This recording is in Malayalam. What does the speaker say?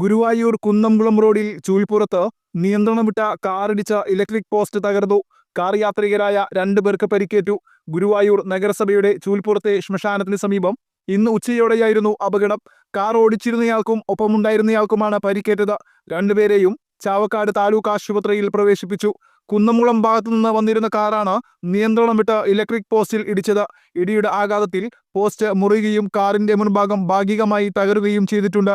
Guruvayur Kunnamkulam റോഡിൽ ചൂൽപ്പുറത്ത് നിയന്ത്രണം വിട്ട കാറിടിച്ച ഇലക്ട്രിക് പോസ്റ്റ് തകർന്നു. കാർ യാത്രികരായ രണ്ടു പേർക്ക് പരിക്കേറ്റു. ഗുരുവായൂർ നഗരസഭയുടെ ചൂൽപ്പുറത്തെ ശ്മശാനത്തിന് സമീപം ഇന്ന് ഉച്ചയോടെയായിരുന്നു അപകടം. കാർ ഓടിച്ചിരുന്നയാൾക്കും ഒപ്പമുണ്ടായിരുന്നയാൾക്കുമാണ് പരിക്കേറ്റത്. രണ്ടുപേരെയും ചാവക്കാട് താലൂക്ക് ആശുപത്രിയിൽ പ്രവേശിപ്പിച്ചു. കുന്നംകുളം ഭാഗത്തു നിന്ന് വന്നിരുന്ന കാറാണ് നിയന്ത്രണം വിട്ട് ഇലക്ട്രിക് പോസ്റ്റിൽ ഇടിച്ചത്. ഇടിയുടെ ആഘാതത്തിൽ പോസ്റ്റ് മുറിയുകയും കാറിന്റെ മുൻഭാഗം ഭാഗികമായി തകരുകയും ചെയ്തിട്ടുണ്ട്.